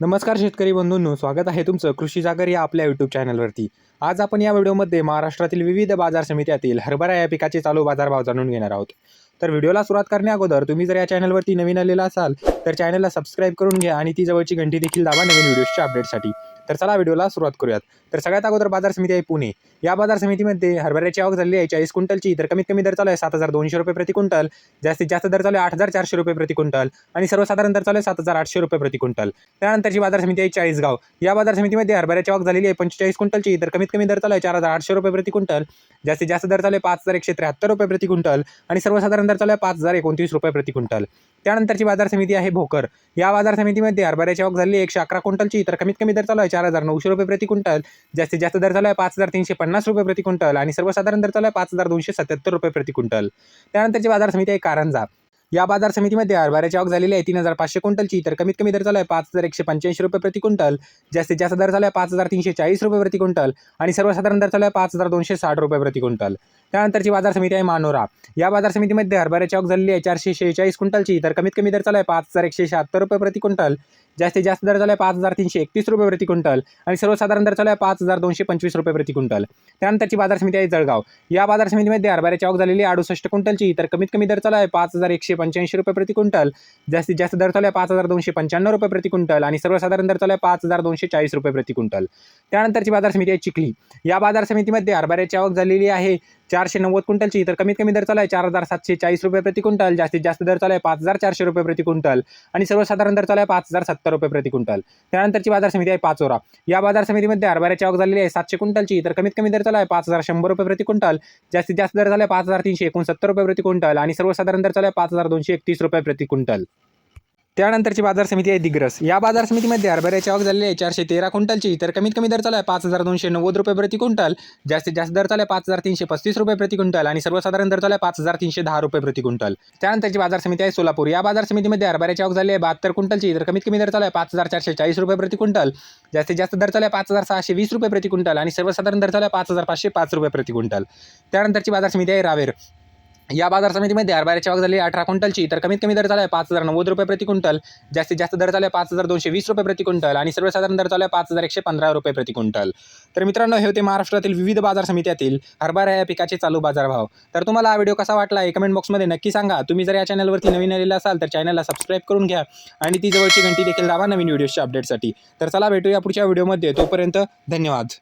नमस्कार शेतकरी बंधूंनो स्वागत आहे तुमचं कृषी जागर या आपल्या यूट्यूब चॅनलवरती आज आपण या व्हिडिओमध्ये महाराष्ट्रातील विविध बाजार समित्यातील हरभरा या पिकाचे चालू बाजारभाव जाणून घेणार आहोत. तर व्हिडिओला सुरुवात करण्या अगोदर तुम्ही जर या चॅनलवरती नवीन आलेला असाल तर चॅनलला सबस्क्राईब करून घ्या आणि ती जवळची घंटी देखील दाबा नवीन व्हिडिओच्या अपडेटसाठी तर चला व्हिडिओला सुरुवात करूयात. तर सगळ्यात अगोदर बाजार समिती आहे पुणे. या बाजार समितीमध्ये हरभऱ्याची आवक झाली आहे चाळीस क्विंटलची. तर कमीत कमी दर चालू आहे सात हजार दोनशे रुपये प्रति क्विंटल. जास्तीत जास्त दर चालू आहे आठ हजार चारशे रुपये प्रति क्विंटल. आणि सर्वसाधारण दर चालू आहे सात हजार आठशे रुपये प्रति क्विंटल. त्यानंतरची बाजार समिती आहे चाळीसगाव. या बाजार समितीमध्ये हरभऱ्याची आवक झालेली आहे पंचेचाळीस क्विंटलची. तर कमीत कमी दर चालू आहे चार हजार आठशे रुपये प्रति क्विंटल. जास्तीत जास्त दर चालू आहे पाच हजार एकशे त्र्याहत्तर रुपये प्रति क्विंटल. आणि सर्वसाधारण दर चालू आहे पाच हजार एकोणतीस रुपये प्रति क्विंटल. त्यानंतरची बाजार समिती आहे भोकर. या बाजार समितीमध्ये हरभऱ्याची आवक झाली एकशे अकरा क्विंटलची तर कमीत कमी दर चालू आहे. चार हजार नऊशे रुपये प्रति क्विंटल. जास्तीत जास्त दर चालू आहे पाच हजार तीनशे पन्नास रुपये प्रति क्विंटल. आणि सर्वसाधारण दर चालू आहे पाच हजार दोनशे सत्याहत्तर रुपये प्रति क्विंटल. त्यानंतरची बाजार समिती आहे कारंजा. या बाजार समितीमध्ये हरभऱ्याची आवक झालेली आहे. तीन हजार पाचशे क्विंटलची तर कमीत कमी दर चालू आहे पाच हजार एकशे पंच्याऐंशी रुपये प्रति क्विंटल. जास्तीत जास्त दर चालू आहे पाच हजार तीनशे चाळीस रुपये प्रति क्विंटल. आणि सर्वसाधारण दर चालू आहे पाच हजार दोनशे साठ रुपये प्रति क्विंटल. त्यानंतरची बाजार समिती आहे मानोरा. या बाजार समितीमध्ये हरभऱ्याची आवक झालेली आहे. चारशे शेहेचाळीस क्विंटलची. तर कमीत कमी दर चालू आहे पाच हजार एकशे शहात्तर रुपये प्रति क्विंटल. जास्तीत जास्त दर चालू आहे पाच हजार तीनशे एकतीस रुपये प्रति क्विंटल आणि सर्वसाधारण दर चालू आहे पाच हजार दोनशे पंचवीस रुपये प्रति क्विंटल. त्यानंतरची बाजार समिती आहे जळगाव. या बाजार समितीमध्ये हरभऱ्याची आवक झालेली आहे अडुसष्ट क्विंटलची तर कमीत कमी दर चालू आहे पाच हजार एकशे पंच्याऐंशी रुपये प्रति क्विंटल. जास्तीत जास्त दर चालू आहे पाच हजार दोनशे पंच्याण्णव रुपये प्रति क्विंटल आणि सर्वसाधारण दर चालू आहे पाच हजार दोनशे चाळीस रुपये प्रति क्विंटल. त्यानंतरची बाजार समिती आहे चिखली. या बाजार समितीमध्ये हरभऱ्याची आवक झालेली आहे चारशे नव्वद क्विंटलची तर कमीत कमी दर चालू आहे चार हजार सातशे चाळीस रुपये प्रति क्विंटल. जास्तीत जास्त दर चालू आहे पाच हजार चारशे रुपये प्रति क्विंटल आणि सर्वसाधारण दर चालू आहे पाच हजार सत्तर सत्तर रुपये प्रति क्विंटल. त्यानंतरची बाजार समिती आहे पाचोरा या बाजार समितीमध्ये हरभऱ्याची आवक झालेली आहे सातशे क्विंटलची. तर कमीत कमी दर चालू आहे पाच हजार शंभर रुपये प्रति क्विंटल. जास्तीत जास्त दर झाला आहे पाच हजार तीनशे एकोणसत्तर रुपये प्रति क्विंटल. आणि सर्वसाधारण दर चालू आहे पाच हजार दोनशे एकतीस रुपये प्रति क्विंटल. त्यानंतरची बाजार समिती आहे दिग्रस. या बाजार समितीमध्ये हरभऱ्याची आवक झालेली आहे. चारशे तेरा क्विंटलची. तर कमीत कमी दर चालू आहे पाच हजार दोनशे नव्वद रुपये प्रति क्विंटल. जास्तीत जास्त दर चालू आहे पाच हजार तीनशे पस्तीस रुपये प्रति क्विंटल आणि सर्वसाधारण दर चालू आहे पाच हजार तीनशे दहा रुपये प्रति क्विंटल. त्यानंतरची बाजार समिती आहे सोलापूर. या बाजार समितीमध्ये हरभऱ्याची आवक झाली आहे बहात्तर क्विंटलची. तर कमीत कमी दर चालू आहे पाच हजार चारशे चाळीस रुपये प्रति क्विंटल. जास्तीत जास्त दर चालू आहे पाच हजार सहाशे वीस रुपये प्रति क्विंटल आणि सर्वसाधारण दर चालू आहे पाच हजार पाचशे पाच रुपये प्रति क्विंटल. त्यानंतरची बाजार समिती आहे रावेर. या बाजार समितीमध्ये हरभऱ्याची आवक झाली अठरा क्विंटलची तर कमीत कमी दर चालू आहे पाच हजार नव्वद रुपये प्रति क्विंटल. जास्तीत जास्त दर चालू आहे पाच हजार दोनशे वीस रुपये प्रति क्विंटल आणि सर्वसाधारण दर चालू आहे पाच हजार एकशे पंधरा रुपये प्रति क्विंटल. तर मित्रांनो हे होते महाराष्ट्रातील विविध बाजार समित्यातील हरभरा या पिकाचे चालू बाजारभाव. तर तुम्हाला हा व्हिडिओ कसा वाटला आहे कमेंट बॉक्समध्ये नक्की सांगा. तुम्ही जर या चॅनलवरती नवीन आलेला असाल तर चॅनलला सबस्क्राईब करून घ्या आणि ती जवळची घंटी देखील दाबा नवीन व्हिडिओच्या अपडेटसाठी. तर चला भेटूया पुढच्या व्हिडिओमध्ये. तोपर्यंत धन्यवाद.